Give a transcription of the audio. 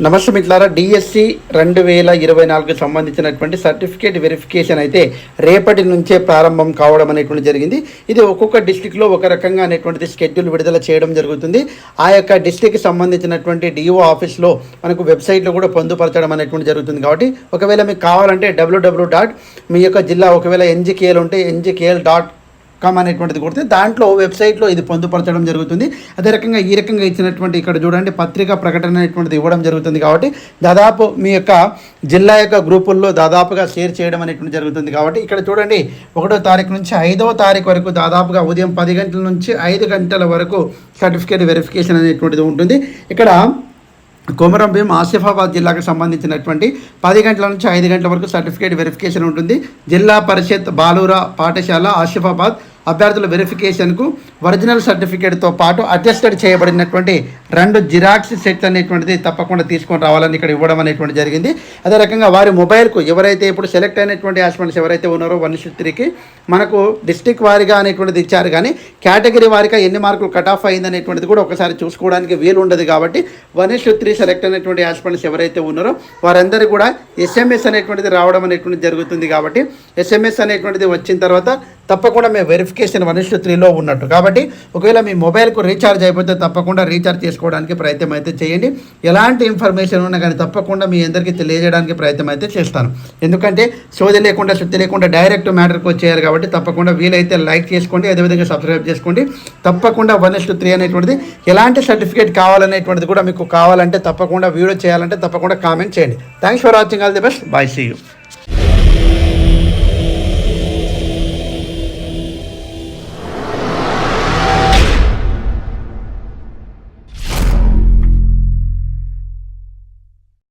నమస్తే మిట్లారా డిఎస్సి రెండు వేల ఇరవై నాలుగుకి సంబంధించినటువంటి సర్టిఫికేట్ వెరిఫికేషన్ అయితే రేపటి నుంచే ప్రారంభం కావడం అనేటువంటి జరిగింది. ఇది ఒక్కొక్క డిస్టిక్లో ఒక రకంగా అనేటువంటిది షెడ్యూల్ విడుదల చేయడం జరుగుతుంది. ఆ యొక్క డిస్టిక్కి సంబంధించినటువంటి డిఓ ఆఫీస్లో మనకు వెబ్సైట్లో కూడా పొందుపరచడం అనేటువంటి జరుగుతుంది కాబట్టి ఒకవేళ మీకు కావాలంటే డబ్ల్యూడబ్ల్యూ డాట్ మీ యొక్క జిల్లా ఒకవేళ ఎన్జికేఎల్ ఉంటే ఎన్జికేఎల్ డాట్ కామ్ అనేటువంటిది కొడితే దాంట్లో వెబ్సైట్లో ఇది పొందుపరచడం జరుగుతుంది. అదే రకంగా ఈ రకంగా ఇచ్చినటువంటి ఇక్కడ చూడండి పత్రికా ప్రకటన అనేటువంటిది ఇవ్వడం జరుగుతుంది కాబట్టి దాదాపు మీ యొక్క జిల్లా యొక్క గ్రూపుల్లో దాదాపుగా షేర్ చేయడం అనేటువంటి జరుగుతుంది కాబట్టి ఇక్కడ చూడండి ఒకటో తారీఖు నుంచి ఐదవ తారీఖు వరకు దాదాపుగా ఉదయం పది గంటల నుంచి ఐదు గంటల వరకు సర్టిఫికేట్ వెరిఫికేషన్ అనేటువంటిది ఉంటుంది. ఇక్కడ కొమరం భీం ఆసిఫాబాద్ జిల్లాకు సంబంధించినటువంటి పది గంటల నుంచి ఐదు గంటల వరకు సర్టిఫికేట్ వెరిఫికేషన్ ఉంటుంది. జిల్లా పరిషత్ బాలూరా పాఠశాల ఆసిఫాబాద్ అభ్యర్థుల వెరిఫికేషన్కు ఒరిజినల్ సర్టిఫికేట్తో పాటు అటెస్టెడ్ చేయబడినటువంటి రెండు జిరాక్స్ సెట్లు అనేటువంటిది తప్పకుండా తీసుకొని రావాలని ఇక్కడ ఇవ్వడం అనేటువంటి జరిగింది. అదే రకంగా వారి మొబైల్కు ఎవరైతే ఇప్పుడు సెలెక్ట్ అయినటువంటి హాస్పిటల్స్ ఎవరైతే ఉన్నారో వన్ త్రీకి మనకు డిస్టిక్ వారిగా అనేటువంటిది ఇచ్చారు. కానీ కేటగిరీ వారిగా ఎన్ని మార్కులు కట్ ఆఫ్ అయింది అనేటువంటిది కూడా ఒకసారి చూసుకోవడానికి వీలు ఉండదు కాబట్టి వన్ త్రీ సెలెక్ట్ అయినటువంటి హాస్పిటల్స్ ఎవరైతే ఉన్నారో వారందరూ కూడా ఎస్ఎంఎస్ అనేటువంటిది రావడం అనేటువంటిది జరుగుతుంది కాబట్టి ఎస్ఎంఎస్ అనేటువంటిది వచ్చిన తర్వాత తప్పకుండా మేము వెరిఫికేషన్ వన్ త్రీలో ఉన్నట్టు. కాబట్టి ఒకవేళ మీ మొబైల్కు రీఛార్జ్ అయిపోతే తప్పకుండా రీఛార్జ్ తెలుసుకోవడానికి ప్రయత్నం అయితే చేయండి. ఎలాంటి ఇన్ఫర్మేషన్ ఉన్నా కానీ తప్పకుండా మీ అందరికీ తెలియజేయడానికి ప్రయత్నం అయితే చేస్తాను. ఎందుకంటే సోది లేకుండా శుద్ధి లేకుండా డైరెక్ట్ మ్యాటర్కి వచ్చేయాలి కాబట్టి తప్పకుండా వీలైతే లైక్ చేసుకోండి అదేవిధంగా సబ్స్క్రైబ్ చేసుకోండి. తప్పకుండా వన్ ఇస్టు త్రీ అనేటువంటిది ఎలాంటి సర్టిఫికేట్ కావాలనేటువంటిది కూడా మీకు కావాలంటే తప్పకుండా వీడియో చేయాలంటే తప్పకుండా కామెంట్ చేయండి. Thanks for watching all the best bye see you